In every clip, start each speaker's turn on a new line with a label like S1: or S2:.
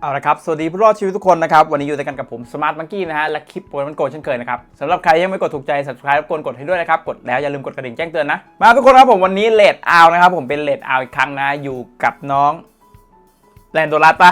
S1: เอาละครับ สวัสดีผู้รอดชีวิตทุกคนนะครับ วันนี้อยู่ด้วยกันกับผมสมาร์ทมังกี้นะฮะ และคลิปโปรมันโกเช่นเคยนะครับสำหรับใครยังไม่กดถูกใจ subscribe กดกดให้ด้วยนะครับ กดแล้วอย่าลืมกดกระดิ่งแจ้งเตือนนะ มาทุกคนครับผมวันนี้เลดเอานะครับ ผมเป็นเลดเอาอีกครั้งนะ อยู่กับน้องแลนโดรัสปะ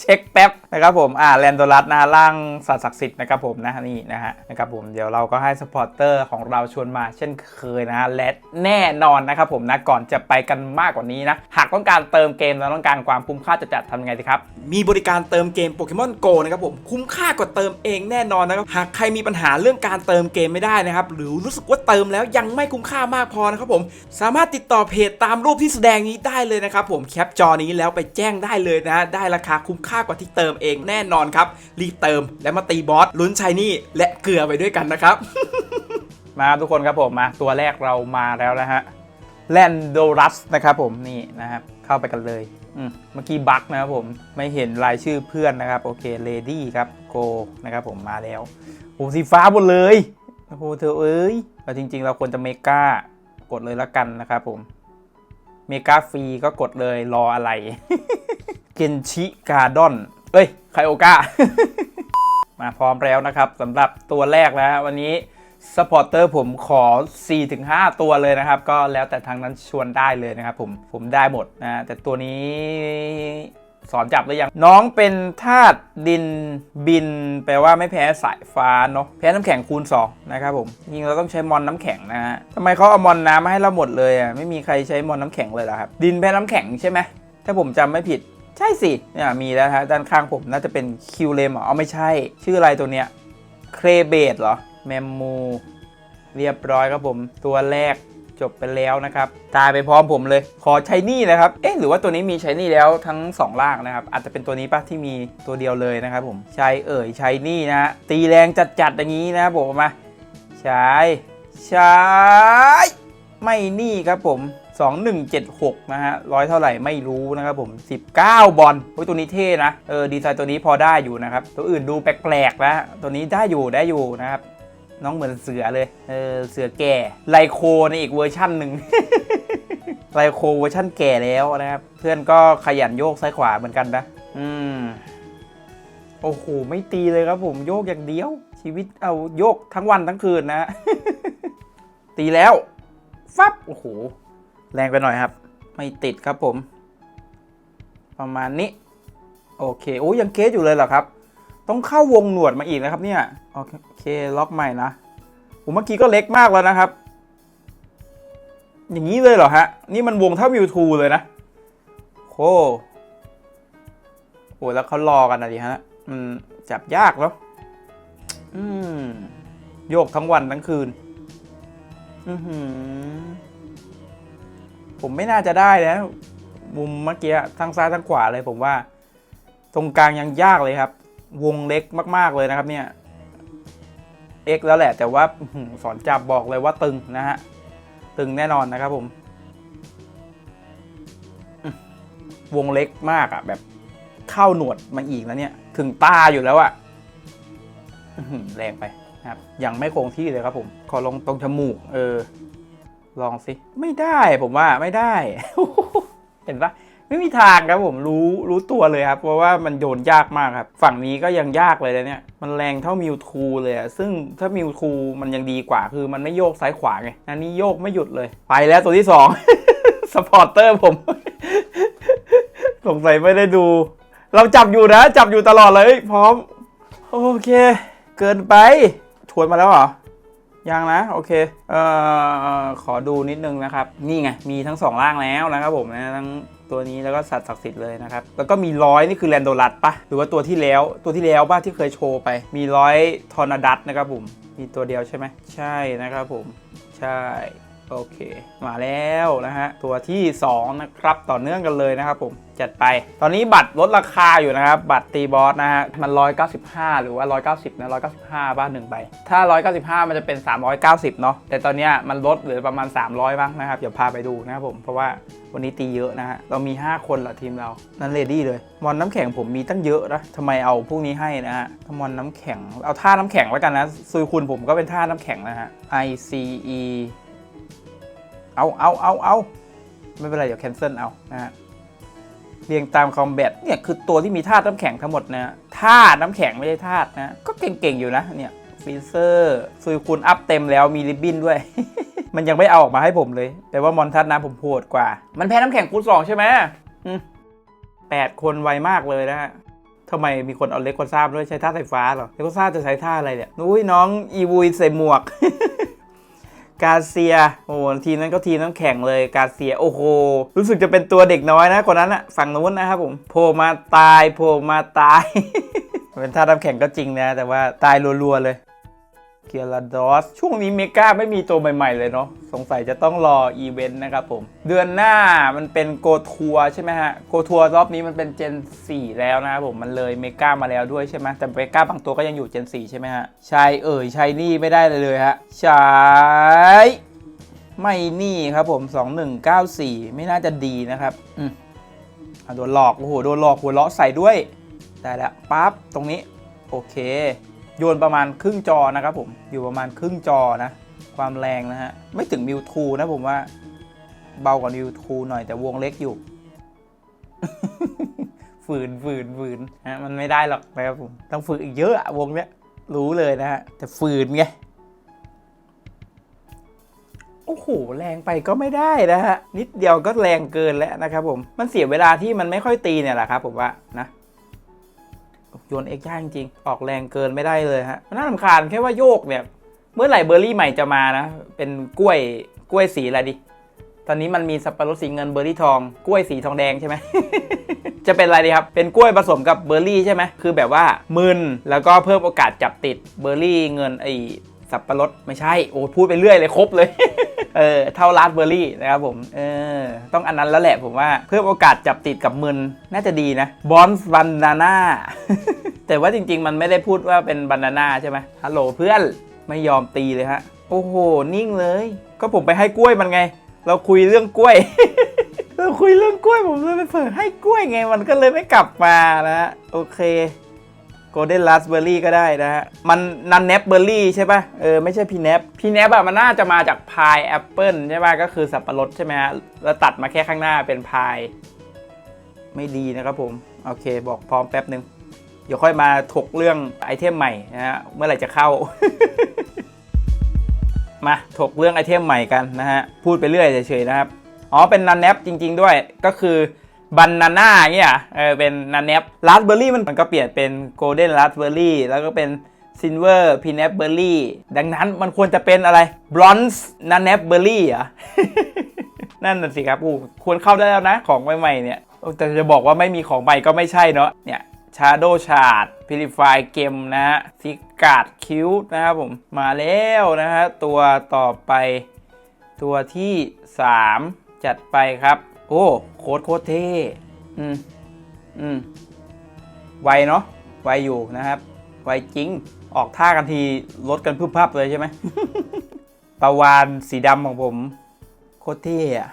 S1: เช็คแป๊บนะครับผมอ่าแลนโดรัสนะฮะร่างสัตว์ศักดิ์สิทธิ์นะครับผมนะนี่นะฮะนะครับผมเดี๋ยวเราก็ให้สปอร์เตอร์ของเราชวนมาเช่นเคยนะฮะและแน่นอนนะครับผมนะก่อนจะไปกันมากกว่านี้นะ หากต้องการเติมเกมแล้วต้องการความคุ้มค่าจะจัดทำยังไงดีครับ มีบริการเติมเกมโปเกมอนโกนะครับผมคุ้มค่ากว่าเติมเองแน่นอนนะครับหากใครมีปัญหาเรื่องการเติมเกมไม่ได้นะครับหรือรู้สึกว่าเติมแล้วยังไม่คุ้มค่ามากพอนะครับผมสามารถติดต่อเพจตามรูปที่แสดงนี้ได้เลยนะครับผมแคปจอนี้แล้วไปแจ้งได้เลยนะได้ราคาคุ้มค่ากว่าที่เติมเองแน่นอนครับ รีบเติมและมาตีบอสลุ้นชัยนี่และเกลือไปด้วยกันนะครับ มาทุกคนครับผมมาตัวแรกเรามาแล้วนะฮะแลนโดรัสนะครับผมนี่นะครับเข้าไปกันเลยเมื่อกี้บั๊กนะครับผมไม่เห็นรายชื่อเพื่อนนะครับ โอเคเลดี้ครับโกนะครับผมมาแล้วโอ้สีฟ้าหมดเลยโอ้โหเธอเอ้ยแต่จริง ๆ เราควรจะเมกากดเลยละกันนะครับผมเมกาฟรีก็กดเลยรออะไร กนชิกาดอน เอ้ยไคโอกามาพร้อมแล้วนะครับสำหรับตัวแรกแล้ววันนี้สปอร์เตอร์ผมขอ 4-5 ตัวเลยนะครับ ก็แล้วแต่ทางนั้นชวนได้เลยนะครับผมผมได้หมดนะแต่ตัวนี้สอนจับหรือยัง น้องเป็นธาตุดินบิน แปลว่าไม่แพ้สายฟ้าเนาะแพ้น้ำแข็งคูณ2นะครับผมจริงเราต้องใช้มอนน้ำแข็งนะฮะทำไมเขาเอามอนน้ำมาให้เราหมดเลยอะไม่มีใครใช้มอนน้ำแข็งเลยเหรอครับดินแพ้น้ำแข็งใช่ไหมถ้าผมจำไม่ผิด ใช่สิเนี่ยมีแล้วฮะด้านข้างผมน่าจะเป็นคิวเลมอ๋อไม่ใช่ ชื่ออะไรตัวเนี้ยเครเบดเหรอแมมมูเรียบร้อยครับผมตัวแรกจบไปแล้วนะครับ ตายไปพร้อมผมเลย ขอใช้นี่นะครับ เอ๊ะ หรือว่าตัวนี้มีใช้นี่แล้วทั้งสองล่างนะครับ อาจจะเป็นตัวนี้ปะที่มีตัวเดียวเลยนะครับผม ใช้เอ่ยใช้นี่นะ ตีแรงจัดๆอย่างนี้นะครับผมมา ใช้ ใช้ ไม่นี่ครับผม 2176 นะฮะร้อยเท่าไหร่ไม่รู้นะครับผม 19 บอลโอ้ยตัวนี้เท่นะ เออดีไซน์ตัวนี้พอได้อยู่นะครับ ตัวอื่นดูแปลกๆนะตัวนี้ได้อยู่ได้อยู่นะครับน้องเหมือนเสือเลย เออ เสือแก่ ไลโคในอีกเวอร์ชั่นหนึ่ง ไลโคเวอร์ชั่นแก่แล้วนะครับ เพื่อนก็ขยันโยกซ้ายขวาเหมือนกันนะ อืม โอ้โห ไม่ตีเลยครับผมโยกอย่างเดียว ชีวิตเอาโยกทั้งวันทั้งคืนนะ ตีแล้ว ฟับ โอ้โห แรงไปหน่อยครับ ไม่ติดครับผม ประมาณนี้ โอเคโอ้ยังเกสอยู่เลยเหรอครับ ต้องเข้าวงหนวดมาอีกนะครับเนี่ย โอเค ล็อกใหม่นะผมเมื่อกี้ก็เล็กมากแล้วนะครับ อย่างนี้เลยเหรอฮะ นี่มันวงเท่าวิวทูเลยนะโคโอ้แล้วเขารอกันนะดิฮะมันจับยากเนาะอืมโยกทั้งวันทั้งคืน อือหือ ผมไม่น่าจะได้นะมุมเมื่อกี้ทั้งซ้ายทั้งขวาเลยผมว่า ตรงกลางยังยากเลยครับ วงเล็กมาก ๆเลยนะครับเนี่ย X แล้วแหละ แต่ว่าสอนจับบอกเลยว่าตึงนะฮะตึงแน่นอนนะครับผม วงเล็กมากอะ่ะ แบบเข้าหนวดมาอีกแล้วเนี่ย ถึงตาอยู่แล้วอะ่ะแรงไปครับ ยังไม่คงที่เลยครับผม ขอลงตรงจมูก เออ ลองสิไม่ได้ผมว่าไม่ได้ เห็นปะไม่มีทางครับผมรู้รู้ตัวเลยครับ เพราะว่ามันโยนยากมากครับ ฝั่งนี้ก็ยังยากเลยนะเนี่ย มันแรงเท่ามิวทูเลยอะซึ่งถ้ามิวทูมันยังดีกว่าคือมันไม่โยกซ้ายขวาไงอันนี้โยกไม่หยุดเลย ไปแล้วตัวที่สองสปอร์เตอร์ผม สงสัยไม่ได้ดู เราจับอยู่นะ จับอยู่ตลอดเลยพร้อม โอเค เกินไปชวนมาแล้วเหรอ ยังนะโอเคเอ่อขอดูนิดนึงนะครับ นี่ไงมีทั้งสองร่างแล้วนะครับผมนะทั้งตัวนี้แล้วก็สัตว์ศักดิ์สิทธิ์เลยนะครับ แล้วก็มีร้อยนี่คือแรนโดรัตปะหรือว่าตัวที่แล้วตัวที่แล้วป่ะที่เคยโชว์ไป มีร้อยทอร์นาดัตนะครับผมมีตัวเดียวใช่ไหมใช่นะครับผมใช่ โอเค มาแล้วนะฮะ ตัวที่ 2 นะครับ ต่อเนื่องกันเลยนะครับผม จัดไป ตอนนี้บัตรลดราคาอยู่นะครับ บัตรตีบอสนะฮะ มัน 195 หรือว่า 190 นะ 195 บ้านหนึ่งใบ ถ้า 195 มันจะเป็น 390 เนาะ แต่ตอนนี้มันลดเหลือประมาณ 300 บ้างนะครับ เดี๋ยวพาไปดูนะครับผม เพราะว่าวันนี้ตีเยอะนะฮะ เรามี 5 คนละทีมเรา นั่นเลดี้เลย มอนน้ำแข็งผมมีตั้งเยอะนะทำไมเอาพวกนี้ให้นะฮะถ้ามอนน้ำแข็ง เอาท่าน้ำแข็งแล้วกันนะซุยคุณผมก็เป็นท่าน้ำแข็งนะฮะ I C E เอาเอาเอาเอาไม่เป็นไรเดี๋ยวแคนเซิลเอานะฮะเรียงตามคอมแบทเนี่ยคือตัวที่มีธาตุน้ำแข็งทั้งหมดนะธาตุน้ำแข็งไม่ใช่ธาตุนะก็เก่งๆอยู่นะเนี่ยฟีเซอร์ซุยคุณอัพเต็มแล้วมีริบบิ้นด้วย มันยังไม่เอาออกมาให้ผมเลย แต่ว่ามอนทัศน้ำผมโหดกว่า มันแพ้น้ำแข็งคูณสองใช่ไหมแปดคนไวมากเลยนะฮะทำไมมีคนเอาเล็กโคซ่ามาด้วยใช้ท่าไฟฟ้าหรอเล็กโคซ่าจะใช้ท่าอะไรเนี่ยนุ้ยน้องอีวุยใส่หมวก กาเซีย โอ้โหทีนั้นก็ทีน้ำแข็งเลยกาเซีย โอ้โห รู้สึกจะเป็นตัวเด็กน้อยนะคนนั้นอะฝั่งนู้นนะครับผมโผล่มาตายโผล่มาตาย เป็นท่าน้ำแข็งก็จริงนะ แต่ว่าตายรัวๆเลย เกียร์ดอสช่วงนี้เมกาไม่มีตัวใหม่ๆเลยเนาะสงสัยจะต้องรออีเวนต์นะครับผม เดือนหน้ามันเป็นโกทัวร์ใช่ไหมฮะโกทัวร์รอบนี้มันเป็นเจน 4 แล้วนะครับผมมันเลยเมกามาแล้วด้วยใช่ไหมแต่เมกาบางตัวก็ยังอยู่เจน 4 ใช่ไหมฮะใช่เอ่ยใช่นี่ไม่ได้เลยเลยฮะใช่ไม่นี่ครับผม 2194 ไม่น่าจะดีนะครับอืมอะโดนหลอกโอ้โหโดนหลอกหัวเราะใส่ด้วย ได้แล้วปั๊บตรงนี้ โอเค โยนประมาณครึ่งจอนะครับผมอยู่ประมาณครึ่งจอนะ ความแรงนะฮะ ไม่ถึงมิวทูนะผมว่า เบากว่ามิวทูหน่อยแต่วงเล็กอยู่ ฝืนฝืนฝืนฮะมันไม่ได้หรอกนะครับผม ต้องฝืนอีกเยอะอะวงเนี้ยรู้เลยนะฮะ แต่ฝืนไงโอ้โหแรงไปก็ไม่ได้นะฮะนิดเดียวก็แรงเกินแล้วนะครับผมมันเสียเวลาที่มันไม่ค่อยตีเนี่ยแหละครับผมว่านะ โยนเอ็กยากจริงออกแรงเกินไม่ได้เลยฮะมันน่าลำคาญแค่ว่าโยกเนี่ย เมื่อไหร่เบอร์รี่ใหม่จะมานะ เป็นกล้วยกล้วยสีอะไรดิ ตอนนี้มันมีสับปะรดสีเงินเบอร์รี่ทอง กล้วยสีทองแดงใช่ไหมจะเป็นอะไรดีครับ เป็นกล้วยผสมกับเบอร์รี่ใช่ไหมคือแบบว่ามึนแล้วก็เพิ่มโอกาสจับติดเบอร์รี่เงินไอ สับปะรดไม่ใช่โอ้พูดไปเรื่อยเลยครบเลย เออเท่าราสเบอร์รี่นะครับผมเออต้องอันนั้นแล้วแหละผมว่าเพิ่มโอกาสจับติดกับมึนน่าจะดีนะบอนส์บันนาน่าแต่ว่าจริง ๆ มันไม่ได้พูดว่าเป็นบานาน่าใช่ไหมฮัลโหลเพื่อนไม่ยอมตีเลยฮะโอ้โห นิ่งเลย ก็ผมไปให้กล้วยมันไง เราคุยเรื่องกล้วยเราคุยเรื่องกล้วยผมเลยไปเปิดให้กล้วยไงมันก็เลยไม่กลับมานะโอเค โกลเด้นราสเบอร์รี่ก็ได้นะฮะ มันนันแนปเบอร์รี่ใช่ปะเออ ไม่ใช่พีแนปพีแนปอะมันน่าจะมาจากพายแอปเปิลใช่ปะก็คือสับปะรดใช่ไหมฮะ แล้วตัดมาแค่ข้างหน้าเป็นพาย ไม่ดีนะครับผม โอเค บอกพร้อมแป๊บหนึ่งเดี๋ยวค่อยมาถกเรื่องไอเทมใหม่นะฮะ เมื่อไหร่จะเข้า มาถกเรื่องไอเทมใหม่กันนะฮะ พูดไปเรื่อยเฉยๆนะครับ อ๋อ เป็นนันแนปจริง ๆ ด้วย ก็คือ บันนาน่าเนี่ยเออเป็นนันแนปราสเบอร์รี่มันก็เปลี่ยนเป็นโกลเด้นราสเบอร์รี่แล้วก็เป็นซินเวอร์พีเนปเบอร์รี่ดังนั้นมันควรจะเป็นอะไรบรอนซ์นันแนปเบอร์รี่อะนั่นน่ะสิครับอู้ควรเข้าได้แล้วนะของใหม่ๆเนี่ยแต่จะบอกว่าไม่มีของใหม่ก็ไม่ใช่เนาะเนี่ยชาโดชาร์ดพิลิฟายเกมนะฮะซิกาดคิวนะครับผม มาแล้วนะฮะตัวต่อไปตัวที่ 3 จัดไปครับ โอ้โคตรโคตรเท่อืมอืมไวเนาะไวอยู่นะครับ ไวจริง ออกท่ากันทีลดกันพึบพับเลยใช่ไหมปลาวานสีดำของผม โคตรเท่อะ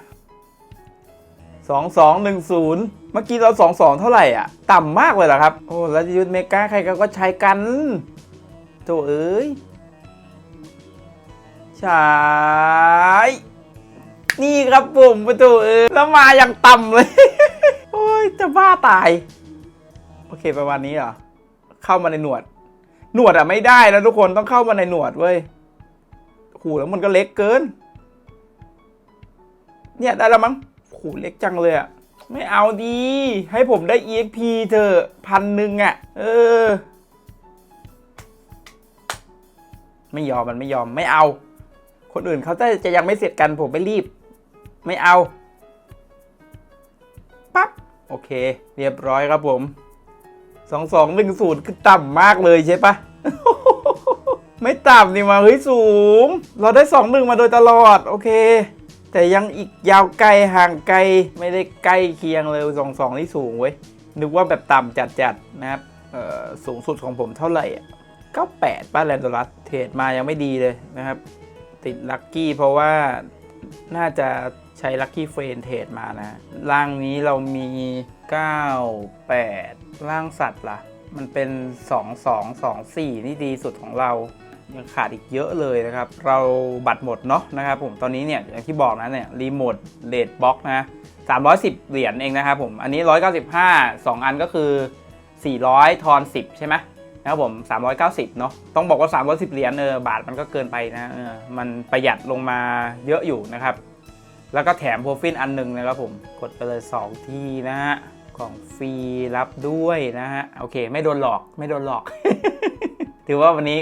S1: สองสองหนึ่งศูนย์เมื่อกี้เราสองสองเท่าไหร่อะ ต่ำมากเลยเหรอครับ โอ้แล้วยุทธเมกาใครก็ใช้กันโถเอ้ยใช่ นี่ครับผมประตูเออแล้วมาอย่างต่ำเลย โอ้ยจะบ้าตาย โอเคประมาณนี้เหรอ เข้ามาในหนวด หนวดอะไม่ได้นะทุกคนต้องเข้ามาในหนวดเว้ยหูแล้วมันก็เล็กเกิน เนี่ยได้แล้วมั้งหูเล็กจังเลยอะไม่เอาดี ให้ผมได้ EXP เถอพันหนึ่งอะเออ ไม่ยอมมันไม่ยอมไม่เอา คนอื่นเขาจะจะยังไม่เสร็จกันผมไม่รีบ ไม่เอาปั๊บโอเค เรียบร้อยครับผมสองสองหนึ่งศูนย์คือต่ำมากเลยใช่ปะไม่ต่ำนี่มาเฮ้ยสูง เราได้สองหนึ่งมาโดยตลอด โอเค แต่ยังอีกยาวไกลห่างไกลไม่ได้ใกล้เคียงเลยสองสองนี่สูงเว้ยนึกว่าแบบต่ำจัดๆนะครับสูงสุดของผมเท่าไหร่อะ98ป้าแลนดรัสเทรดมายังไม่ดีเลยนะครับ ติดลัคกี้เพราะว่าน่าจะ ใช้ลัคกี้เฟรนเทรดมานะร่างนี้เรามี 98 ร่างสัตว์ล่ะ มันเป็น 2 2 2 4 นี่ดีสุดของเรายังขาดอีกเยอะเลยนะครับ เราบัตรหมดเนาะนะครับผมตอนนี้เนี่ยอย่างที่บอกนะเนี่ยรีโมทเลดบ็อกนะ310 เหรียญเองนะครับผมอันนี้ 195 2 อันก็คือ 400 ทอน 10 ใช่ไหมนะครับผม 390 เนาะต้องบอกว่า 310 เหรียญเออบาทมันก็เกินไปนะเออมันประหยัดลงมาเยอะอยู่นะครับ แล้วก็แถมโปรฟินอันหนึ่งนะครับผมกดไปเลย 2 ทีนะฮะของฟรีรับด้วยนะฮะโอเค ไม่โดนหลอกไม่โดนหลอก ถือว่าวันนี้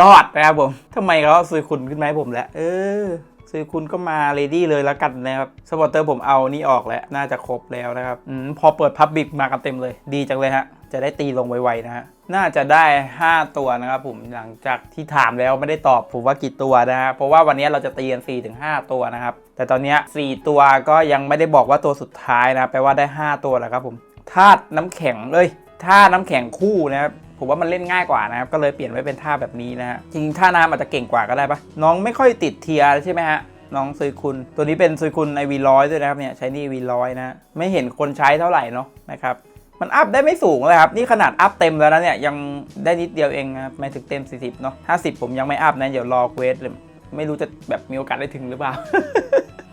S1: รอดนะครับผมทำไมเขาซื้อคุณขึ้นมาให้ผมแล้วเออ ซื้อคุณก็มาเลดี้เลยแล้วกันนะครับสปอร์เตอร์ผมเอานี่ออกแล้ว น่าจะครบแล้วนะครับอพอเปิดพับบิกมากันเต็มเลย ดีจังเลยฮะ จะได้ตีลงไวๆนะฮะน่าจะได้ 5 ตัวนะครับผมหลังจากที่ถามแล้วไม่ได้ตอบผมว่ากี่ตัวนะฮะเพราะว่าวันนี้เราจะตีกัน4ถึง5ตัวนะครับ แต่ตอนนี้ 4 ตัวก็ยังไม่ได้บอกว่าตัวสุดท้ายนะแปลว่าได้ 5 ตัวแล้วครับผมธาตุน้ำแข็งเลยธาตุน้ำแข็งคู่นะครับ ผมว่ามันเล่นง่ายกว่านะครับก็เลยเปลี่ยนไว้เป็นท่าแบบนี้นะฮะจริงๆท่าน้ำอาจจะเก่งกว่าก็ได้ปะน้องไม่ค่อยติดเทียใช่ไหมฮะน้องซุยคุณ ตัวนี้เป็นซุยคุณไอวีร้อยด้วยนะครับเนี่ยใช้นี่วีร้อยนะไม่เห็นคนใช้เท่าไหร่เนาะนะครับมันอัพได้ไม่สูงเลยครับ นี่ขนาดอัพเต็มแล้วนะเนี่ย ยังได้นิดเดียวเองนะครับไม่ถึงเต็ม 40 เนาะ50 ผมยังไม่อัพนะ เดี๋ยวรอเควสเลยไม่รู้จะแบบมีโอกาสได้ถึงหรือเปล่า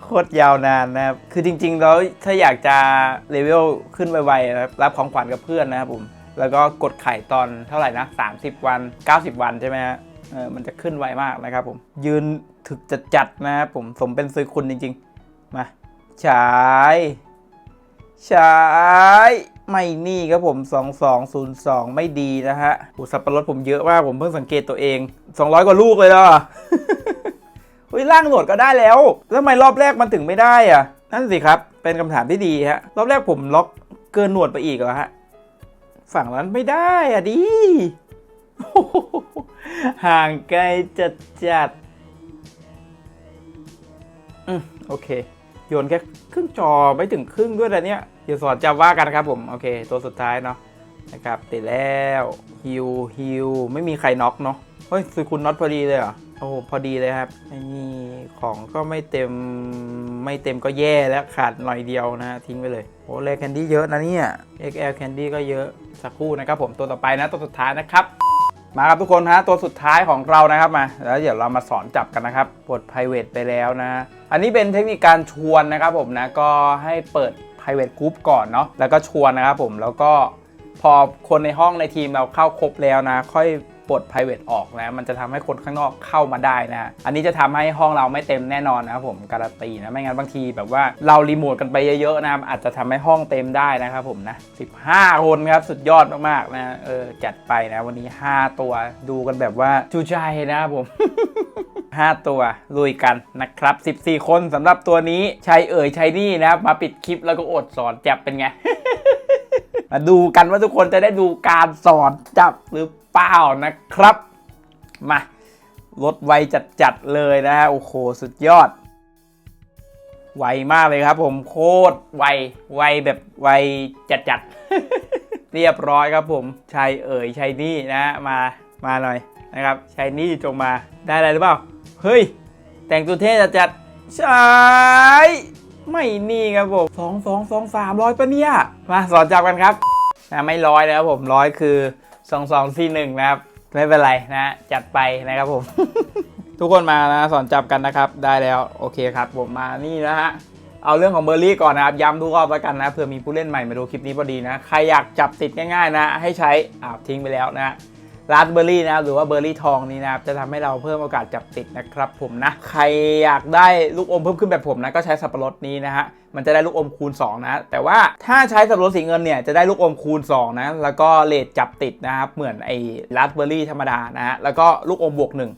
S1: โคตรยาวนานนะครับ คือจริงๆ แล้วถ้าอยากจะเลเวลขึ้นไวๆนะครับรับของขวัญกับเพื่อนนะครับผม แล้วก็กดไข่ตอนเท่าไหร่นะ 30 วัน 90 วันใช่ไหมฮะเออมันจะขึ้นไวมากนะครับผมยืนถึกจัดจัดๆนะครับผมสมเป็นซื้อคุณจริง ๆ มาใช้ใช้ไม่นี่ครับผม 2202 ไม่ดีนะฮะอ้สับปะรดผมเยอะมากผมเพิ่งสังเกตตัวเอง 200 กว่าลูกเลยเหรอเฮ้ยล่างโหนวดก็ได้แล้วแล้วทำไมรอบแรกมันถึงไม่ได้อะนั่นสิครับ เป็นคำถามที่ดีฮะ รอบแรกผมล็อกเกินหนวดไปอีกเหรอฮะ ฝั่งนั้นไม่ได้อะดิห่างไกลจัดจัดอืมโอเค โยนแค่ครึ่งจอไม่ถึงครึ่งด้วยนะเนี่ยเดี๋ยวสอนจำว่ากันครับผม โอเค ตัวสุดท้ายเนาะนะครับติดแล้วฮิวฮิวไม่มีใครน็อกเนาะเฮ้ยคือคุณน็อตพอดีเลยเหรอ โอ้โหพอดีเลยครับไอ้นี่ของก็ไม่เต็มไม่เต็มก็แย่แล้วขาดหน่อยเดียวนะทิ้งไปเลยโอ้เลแคนดี้เยอะนะเนี่ย XL Candy ก็เยอะสักครู่นะครับผมตัวต่อไปนะตัวสุดท้ายนะครับมาครับทุกคนฮะตัวสุดท้ายของเรานะครับมาแล้วเดี๋ยวเรามาสอนจับกันนะครับปลด private ไปแล้วนะ อันนี้เป็นเทคนิคการชวนนะครับผมนะก็ให้เปิด private group ก่อนเนาะแล้วก็ชวนนะครับผมแล้วก็พอคนในห้องในทีมเราเข้าครบแล้วนะ ค่อย ปลด private ออกนะมันจะทำให้คนข้างนอกเข้ามาได้นะอันนี้จะทำให้ห้องเราไม่เต็มแน่นอนนะครับผมการันตีนะไม่งั้นบางทีแบบว่าเรารีโมทกันไปเยอะๆนะครับอาจจะทำให้ห้องเต็มได้นะครับผมนะ15 คนครับสุดยอดมากๆนะเออจัดไปนะวันนี้ 5 ตัวดูกันแบบว่าจูใจนะครับผม5 ตัวลุยกันนะครับ 14 คนสำหรับตัวนี้ชัยเอ่ยชัยนี่นะครับมาปิดคลิปแล้วก็อดสอนจับเป็นไง มาดูกันว่าทุกคนจะได้ดูการสอนจับหรือเปล่านะครับ มาลดไวจัดๆเลยนะฮะ โอ้โห สุดยอด ไวมากเลยครับผมโคตรไว ไวแบบไวจัดๆ เรียบร้อยครับผมชัยเอ่ยชัยนี่นะฮะมา มาหน่อยนะครับชัยนี่จงมาได้อะไรหรือเปล่า เฮ้ย แต่งตัวเท่จัดๆใช่ ไม่นี่ครับผมสองสองสองสามร้อยปะเนี่ย มาสอนจับกันครับนะไม่ร้อยนะครับผมร้อยคือสองสองสี่หนึ่งนะครับ ไม่เป็นไรนะ จัดไปนะครับผม ทุกคนมานะสอนจับกันนะครับ ได้แล้วโอเคครับผมมานี่นะฮะเอาเรื่องของเบอร์รี่ก่อนนะครับย้ำทุกรอบแล้วกันนะเผื่อมีผู้เล่นใหม่มาดูคลิปนี้พอดีนะ ใครอยากจับติดง่ายๆนะ ให้ใช้อาวทิ้งไปแล้วนะ ราสเบอร์รี่นะครับหรือว่าเบอร์รี่ทองนี้นะครับจะทำให้เราเพิ่มโอกาสจับติดนะครับผมนะ ใครอยากได้ลูกอมเพิ่มขึ้นแบบผมนะก็ใช้สับปะรดนี้นะฮะมันจะได้ลูกอมคูณ 2 นะ แต่ว่าถ้าใช้สับปะรดสีเงินเนี่ยจะได้ลูกอมคูณ 2 นะ แล้วก็เลทจับติดนะครับเหมือนไอ้ราสเบอร์รี่ธรรมดานะฮะแล้วก็ลูกอมบวกหนึ่ง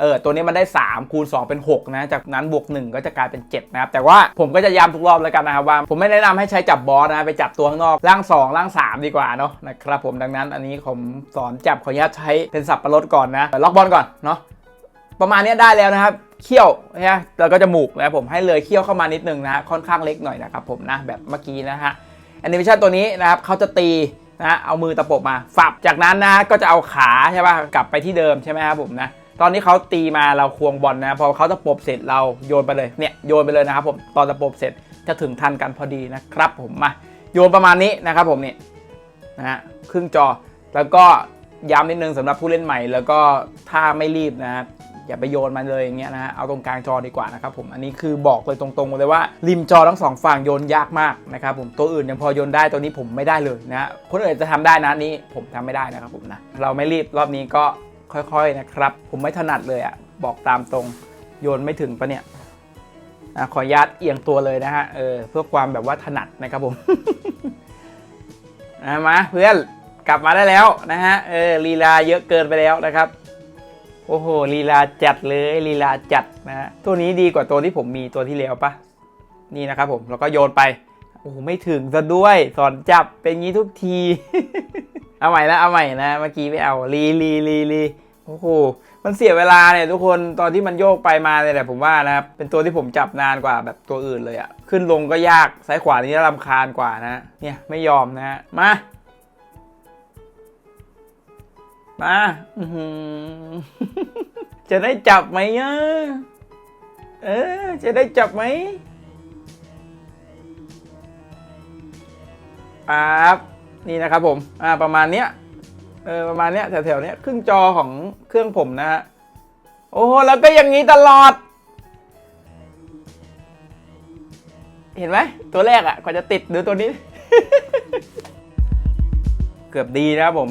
S1: เออตัวนี้มันได้ 3 คูณ 2 เป็น 6 นะ จากนั้นบวก 1 ก็จะกลายเป็น 7 นะครับ แต่ว่าผมก็จะย้ำทุกรอบแล้วกันนะครับว่า ผมไม่แนะนำให้ใช้จับบอสนะ ไปจับตัวข้างนอกร่าง 2 ร่าง 3 ดีกว่าเนาะนะครับผมดังนั้นอันนี้ผมสอนจับขออนุญาตใช้เป็นสับประรดก่อนนะล็อกบอลก่อนเนาะประมาณนี้ได้แล้วนะครับเขี้ยวนะแล้วก็จมูกนะครับผมให้เลยเขี้ยวเข้ามานิดนึงนะค่อนข้างเล็กหน่อยนะครับผมนะแบบเมื่อกี้นะฮะแอนิเมชันตัวนี้นะครับเขาจะตีนะเอามือตะปบมาฝับจากนั้นนะก็จะเอาขาใช่ป่ะกลับไปที่เดิมใช่ไหมครับผมนะ ตอนนี้เขาตีมาเราควงบอลนะพอเขาตะปบเสร็จเราโยนไปเลยเนี่ยโยนไปเลยนะครับผมตอนตะปบเสร็จจะถึงทันกันพอดีนะครับผมมาโยนประมาณนี้นะครับผมนี่นะฮะครึ่งจอแล้วก็ย้ำนิดนึงสำหรับผู้เล่นใหม่ แล้วก็ถ้าไม่รีบนะอย่าไปโยนมันเลยอย่างเงี้ยนะฮะเอาตรงกลางจอดีกว่านะครับผมอันนี้คือบอกเลยตรงๆเลยว่าริมจอทั้งสองฝั่งโยนยากมากนะครับผมตัวอื่นยังพอโยนได้ตัวนี้ผมไม่ได้เลยนะคนอื่นจะทำได้นะนี้ผมทำไม่ได้นะครับผมนะเราไม่รีบรอบนี้ก็ ค่อยๆนะครับ ผมไม่ถนัดเลยอะบอกตามตรงโยนไม่ถึงปะเนี่ยนะขออนุญาตเอียงตัวเลยนะฮะเออเพื่อความแบบว่าถนัดนะครับผมนะมาเพื่อนกลับมาได้แล้วนะฮะเออลีลาเยอะเกินไปแล้วนะครับโอ้โหลีลาจัดเลยลีลาจัดนะฮะตัวนี้ดีกว่าตัวที่ผมมีตัวที่แล้วปะนี่นะครับผมแล้วก็โยนไปโอ้โหไม่ถึงซะด้วยสอนจับเป็นงี้ทุกที เอาใหม่นะเอาใหม่นะ เมื่อกี้ไม่เอาลีลีลีลี โอ้โห มันเสียเวลาเนี่ยทุกคนตอนที่มันโยกไปมาเนี่ยแหละผมว่านะครับเป็นตัวที่ผมจับนานกว่าแบบตัวอื่นเลยอะขึ้นลงก็ยากซ้ายขวานี่รำคาญกว่านะ เนี่ยไม่ยอมนะฮะมามาจะได้จับไหมอะเออจะได้จับไหมครับนี่นะครับผมอ่าประมาณเนี้ย เออประมาณเนี้ยแถวๆเนี้ยครึ่งจอของเครื่องผมนะฮะโอ้โหแล้วก็อย่างนี้ตลอด เห็นไหมตัวแรกอะ่ะกว่าจะติดดูตัวนี้ เกือบดีนะผม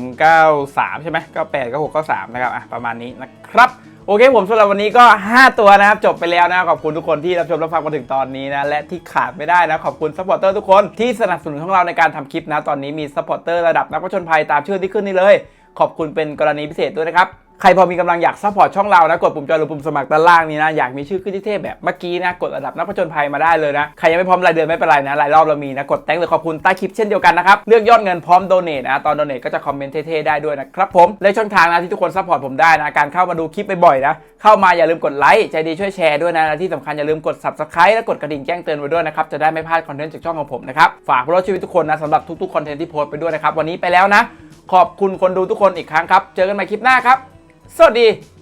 S1: 93 ใช่ไหม98 96 93 นะครับอะประมาณนี้นะครับ โอเคผมสำหรับวันนี้ก็ 5 ตัวนะครับ จบไปแล้วนะขอบคุณทุกคนที่รับชมรับฟังมาถึงตอนนี้นะและที่ขาดไม่ได้นะขอบคุณซัพพอร์เตอร์ทุกคนที่สนับสนุนของเราในการทำคลิปนะตอนนี้มีซัพพอร์เตอร์ระดับนักประชนภัยตามชื่อที่ขึ้นนี่เลย ขอบคุณเป็นกรณีพิเศษด้วยนะครับ ใครพอมีกำลังอยากซัพพอร์ตช่องเรานะ กดปุ่มจอยหรือปุ่มสมัครด้านล่างนี้นะ อยากมีชื่อขึ้นที่เทพแบบเมื่อกี้นะ กดระดับนักผจญภัยมาได้เลยนะ ใครยังไม่พร้อมรายเดือนไม่เป็นไรนะรายรอบเรามีนะ กดแตงหรือขอบคุณใต้คลิปเช่นเดียวกันนะครับ เลือกยอดเงินพร้อมโดเนทนะตอนโดเนทก็จะคอมเมนต์เท่ๆได้ด้วยนะครับผมและช่องทางนะที่ทุกคนซัพพอร์ตผมได้นะการเข้ามาดูคลิปบ่อยๆนะเข้ามาอย่าลืมกดไลค์ใจดีช่วยแชร์ด้วยนะและที่สำคัญอย่าลืมกด subscribe และกดกระดิ่งแจ้งเตือนไว้ด้วยนะครับจะได้ไม่พลาดคอนเทนต์จากช่องของผมนะครับฝากรอดชีวิตทุกคนนะสำหรับทุกๆคอนเทนต์ที่โพสต์ไปด้วยนะครับวันนี้ไปแล้วนะ ขอบคุณคนดูทุกคนอีกครั้งครับเจอกันใหม่คลิปหน้าครับ สวัสดี